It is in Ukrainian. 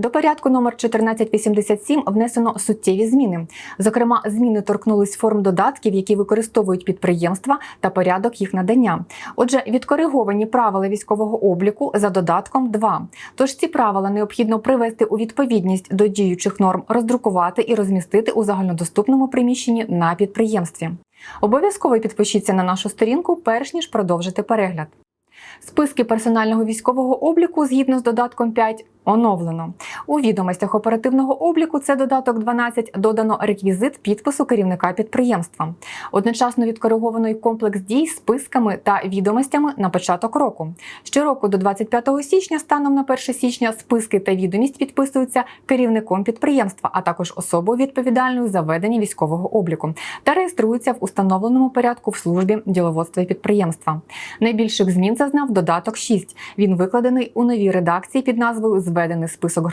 До порядку номер 1487 внесено суттєві зміни. Зокрема, зміни торкнулись форм додатків, які використовують підприємства та порядок їх надання. Отже, відкориговані правила військового обліку за додатком 2. Тож ці правила необхідно привести у відповідність до діючих норм, роздрукувати і розмістити у загальнодоступному приміщенні на підприємстві. Обов'язково підпишіться на нашу сторінку, перш ніж продовжити перегляд. Списки персонального військового обліку згідно з додатком 5 оновлено. У відомостях оперативного обліку це додаток 12 додано реквізит підпису керівника підприємства. Одночасно відкориговано й комплекс дій списками та відомостями на початок року. Щороку до 25 січня, станом на 1 січня, списки та відомість підписуються керівником підприємства, а також особою відповідальною за ведення військового обліку та реєструються в установленому порядку в службі діловодства і підприємства. Найбільших змін зазнав додаток 6. Він викладений у новій редакції під назвою Зведений список громадян.